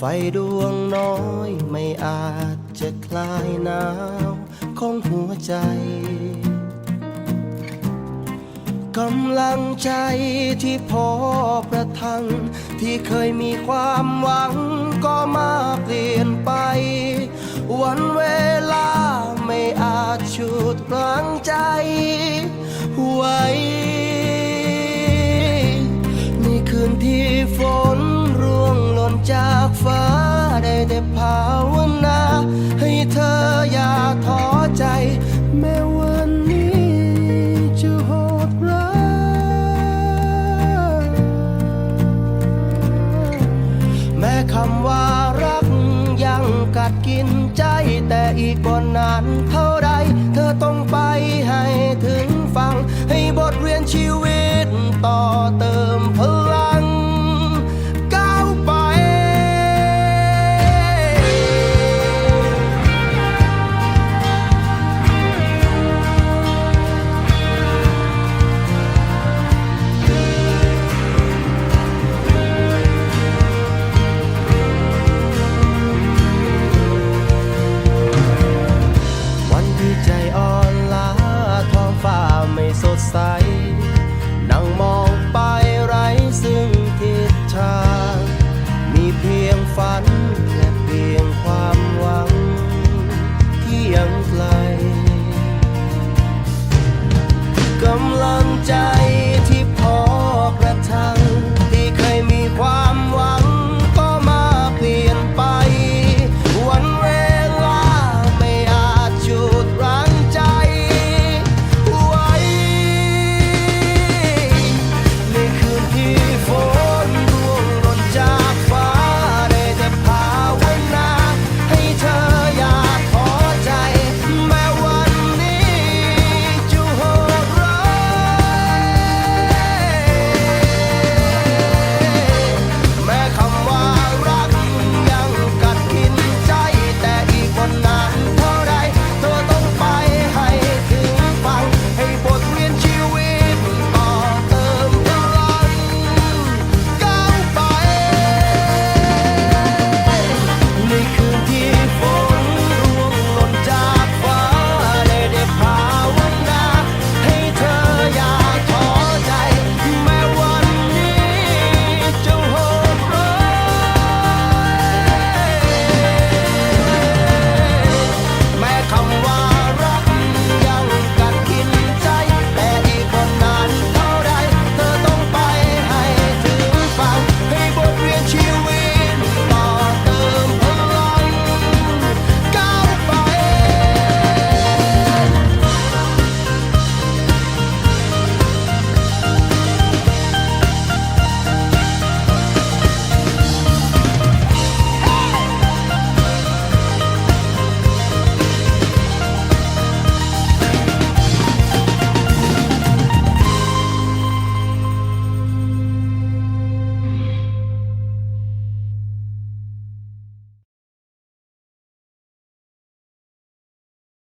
ไฟดวงน้อยไม่อาจจะคลายหนาวของหัวใจ กำลังใจที่พอประทัง ที่เคยมีความหวังก็มาเปลี่ยนไป วันเวลาไม่อาจฉุดรั้งใจไว้ อีกบนนานเท่าไร เธอต้องไปให้ถึงฟัง ให้บทเรียนชีวิตต่อเติมพลัง ใส นั่งมองไปไร้ซึ่งทิศทาง มีเพียงฝันและเพียงความหวัง ที่ยังไกลกำลังใจ